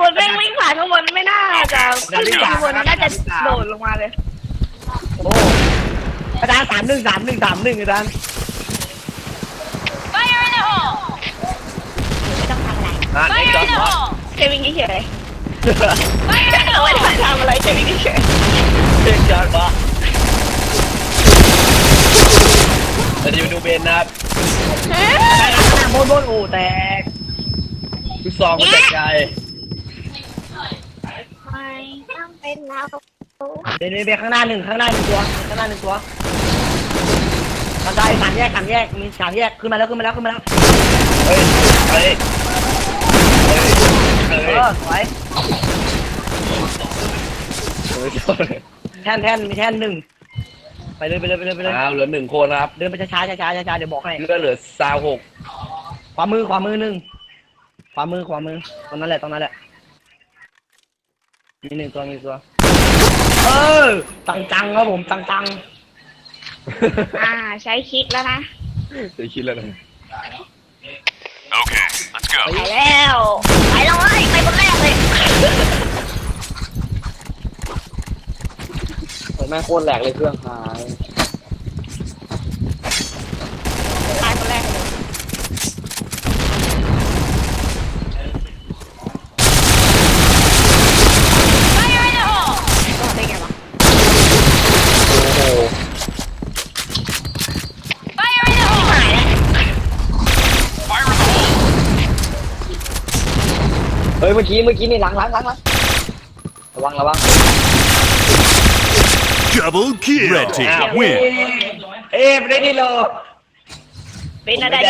คนแม่งวิ่งผ่านข้างบนไม่น่าจะขึ้นไปข้างบนน่าจะโดดลงมาเลย โอ้อาจารย์สามหนึ่งสามหนึ่งสามหนึ่งอาจารย์ Fire in the hole! ไม่ต้องทำอะไร อะไอ้ Fire จอ in ด the วะ hole! แค่วิ่งเฉย Fire in the ๆไม่ hole! ต้องทำอะไรแค่วิ่งเฉยเช็คจอดวะแต่จะไปดูเบนนะครับโบนโบนโอ้แตกลูกซองมันจัดใจไม่ ต้องเป็นเราเดี๋ยวเดี๋ยวข้างหน้าหนึ่งข้างหน้าหนึ่งตัวข้างหน้าหนึ่งตัวทำได้สามแยกสามแยกมีสามแยกขึ้นมาแล้วขึ้นมาแล้วขึ้นมาแล้วเฮ้ยเฮ้ยเฮ้ยเอเฮ้ยอสวยเฮ้ยแท่นแท่นมีแท่นหนึ่งไปเลยไปเลยไปเลยไปเลยอ้าวเหลือหนึ่งคนครับเดินไปช้าๆช้าๆช้าๆเดี๋ยวบอกให้ เลือดเหลือซาวหกขวามือขวามือหนึ่งขวามือขวามือตรงนั้นแหละตรงนั้นแหละ มีหนึ่งตัวมีตัว เออ ตังจังๆครับผมตังจังอ่า ใช้คลิกแล้วนะจะคิดแล้วนะ Okay, let's go. ไปแล้วไปเลยไปคนแรกเลยแม่งโคตรแหลกเลยเครื่องหาย ตายคนแรกเลย Fire in the hole! รอดได้ไงวะ โอ้โห Fire in the hole! หายแล้ว Fire in the hole. เฮ้ยเมื่อกี้เมื่อกี้นี่หลังหลังหลังหลังระวังระวัง Double kill. Red team Ow. win. เอ๊ะไม่ได้ดีเลยเป็นอะไร